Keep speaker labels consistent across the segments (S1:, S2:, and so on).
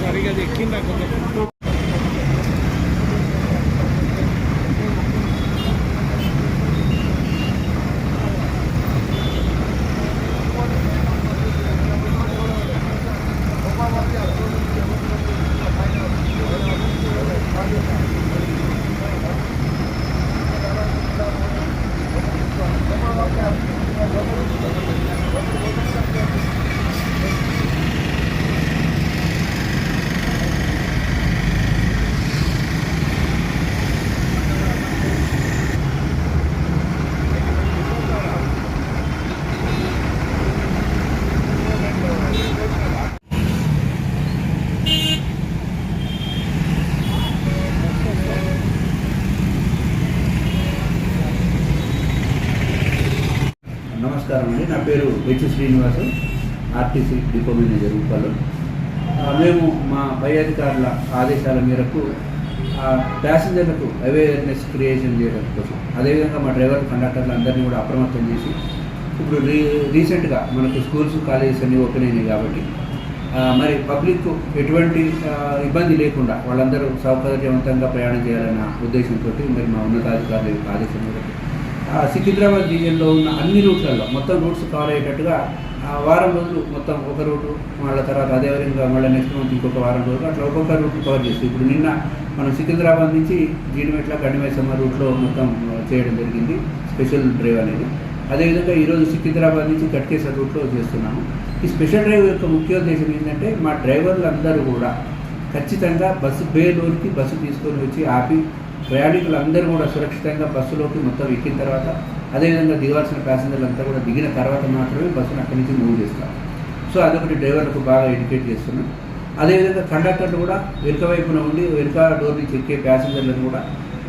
S1: సరిగా అది ఎక్కిందా కొంచెం どうも。
S2: నమస్కారం అండి. నా పేరు H Srinivasu RTC depot manager రూపాలు మేము మా పై అధికారుల ఆదేశాల మేరకు ప్యాసింజర్లకు అవేర్నెస్ క్రియేషన్ చేయడం కోసం అదేవిధంగా మా డ్రైవర్ కండక్టర్లు అందరినీ కూడా అప్రమత్తం చేసి ఇప్పుడు రీ రీసెంట్గా మనకు స్కూల్స్ కాలేజెస్ అన్నీ ఓపెన్ అయినాయి కాబట్టి మరి పబ్లిక్ ఎటువంటి ఇబ్బంది లేకుండా వాళ్ళందరూ సౌకర్యవంతంగా ప్రయాణం చేయాలన్న ఉద్దేశంతో మరి మా ఉన్నతాధికారుల యొక్క ఆదేశం మేరకు సికింద్రాబాద్ రీజియన్లో ఉన్న అన్ని రూట్లలో మొత్తం రూట్స్ కవర్ అయ్యేటట్టుగా ఆ వారం రోజులు మొత్తం ఒక రూటు మళ్ళీ తర్వాత అదే విధంగా మళ్ళీ నెక్స్ట్ మంత్ ఇంకొక వారం రోజులు అట్లా ఒక్కొక్క రూట్ కవర్ చేస్తాం ఇప్పుడు నిన్న మనం సికింద్రాబాద్ నుంచి జీడిమెట్ల గండిమైసమ్మ రూట్లో మొత్తం చేయడం జరిగింది స్పెషల్ డ్రైవ్ అనేది. అదేవిధంగా ఈరోజు సికింద్రాబాద్ నుంచి కట్కేసర్ రూట్లో చేస్తున్నాము. ఈ స్పెషల్ డ్రైవ్ యొక్క ముఖ్య ఉద్దేశం ఏంటంటే మా డ్రైవర్లు అందరూ కూడా ఖచ్చితంగా బస్సు బేలోనికి బస్సు తీసుకొని వచ్చి ఆపి ప్రయాణికులు అందరూ కూడా సురక్షితంగా బస్సులోకి మొత్తం ఎక్కిన తర్వాత అదేవిధంగా దిగాల్సిన ప్యాసింజర్లు అంతా కూడా దిగిన తర్వాత మాత్రమే బస్సును అక్కడి నుంచి మూవ్ చేస్తాం సో అదొకటి డ్రైవర్లకు బాగా ఎడ్యుకేట్ చేస్తున్నాం. అదేవిధంగా కండక్టర్లు కూడా వెనుక వైపున ఉండి వెనుక డోర్ నుంచి ఎక్కే ప్యాసింజర్లను కూడా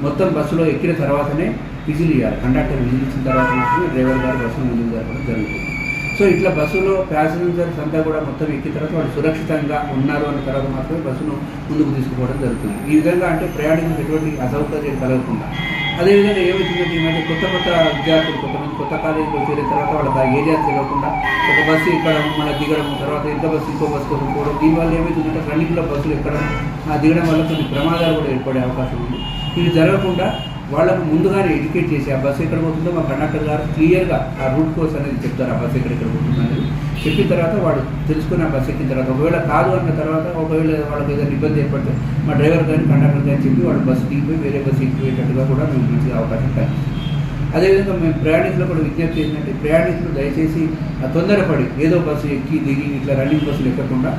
S2: మొత్తం బస్సులో ఎక్కిన తర్వాతనే విజిల్ ఇవ్వాలి కండక్టర్ విజిల్ ఇచ్చిన తర్వాత మాత్రమే డ్రైవర్ గారు బస్సును ముందుకు జరపడం జరుగుతుంది. సో ఇట్లా బస్సులో ప్యాసింజర్స్ అంతా కూడా మొత్తం ఎక్కిన తర్వాత వాళ్ళు సురక్షితంగా ఉన్నారు అన్న తర్వాత మాత్రమే బస్సును ముందుకు తీసుకుపోవడం జరుగుతుంది. ఈ విధంగా అంటే ప్రయాణికులకు ఎటువంటి అసౌకర్యం కలగకుండా. అదేవిధంగా ఏమవుతుందంటే ఈ కొత్త కొత్త విద్యార్థులు కొంతమంది కొత్త కాలేజీలో చేరిన తర్వాత వాళ్ళకి ఆ ఏరియా తెలియకుండా ఒక బస్సు ఎక్కడం మళ్ళీ దిగడం తర్వాత ఇంత బస్సు ఇంకో బస్సు కోసం పోవడం దీనివల్ల ఏమవుతుందంటే రన్నింగ్లో బస్సులు ఎక్కడం దిగడం వల్ల కొన్ని ప్రమాదాలు కూడా ఏర్పడే అవకాశం ఉంది. ఇవి జరగకుండా వాళ్ళకు ముందుగానే ఎడ్యుకేట్ చేసి ఆ బస్సు ఎక్కడ పోతుందో మా కండక్టర్ గారు క్లియర్గా ఆ రూట్ కోర్స్ అనేది చెప్తారు. ఆ బస్సు ఎక్కడెక్కడ పోతుంది అనేది. చెప్పిన తర్వాత వాడు తెలుసుకుని ఆ బస్సు ఎక్కిన తర్వాత ఒకవేళ కాదు అన్న తర్వాత ఒకవేళ వాళ్ళకి ఏదైనా ఇబ్బంది ఏర్పడితే మా డ్రైవర్ కానీ కండక్టర్ కానీ చెప్పి వాడు బస్సు దిగిపోయి వేరే బస్సు ఎక్కిపోయేటట్టుగా కూడా మేము మంచిగా అవకాశం కల్పిస్తాం. అదేవిధంగా మేము ప్రయాణికులు కూడా విజ్ఞప్తి ఏంటంటే ప్రయాణికులు దయచేసి తొందరపడి ఏదో బస్సు ఎక్కి దిగి ఇట్లా రన్నింగ్ బస్సులు ఎక్కకుండా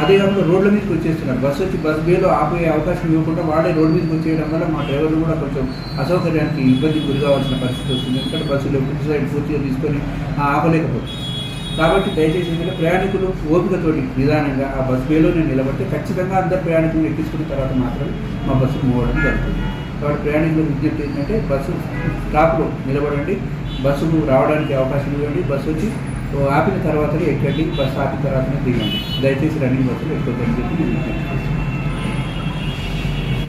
S2: అదే కాకుండా రోడ్ల మీదకి వచ్చేస్తున్నారు. బస్సు వచ్చి బస్ వేలో ఆపే అవకాశం ఇవ్వకుండా వాళ్ళే రోడ్డు మీదకి వచ్చేయడం వల్ల మా డ్రైవర్లు కూడా కొంచెం అసౌకర్యానికి ఇబ్బంది గురి కావాల్సిన పరిస్థితి వస్తుంది. ఎందుకంటే బస్సులో ఫుడ్ సైడ్ పూర్తిగా తీసుకొని ఆపలేకపోతుంది. కాబట్టి దయచేసి ఏంటంటే ప్రయాణికులు ఓపికతోటి నిదానంగా ఆ బస్ వేలోనే నిలబడితే ఖచ్చితంగా అందరు ప్రయాణికులను ఎక్కించుకున్న తర్వాత మాత్రమే మా బస్సు మూవడం జరుగుతుంది. కాబట్టి ప్రయాణికులు విజ్ఞప్తి ఏంటంటే బస్సు స్టాప్లో నిలబడండి. బస్సుకు రావడానికి అవకాశం ఇవ్వండి బస్సు వచ్చి ఆపిన తర్వాతనే ఎక్కండి. బస్సు ఆపిన తర్వాతనే దిగండి. దయచేసి రన్నింగ్ బస్సులు ఎక్కువని చెప్పి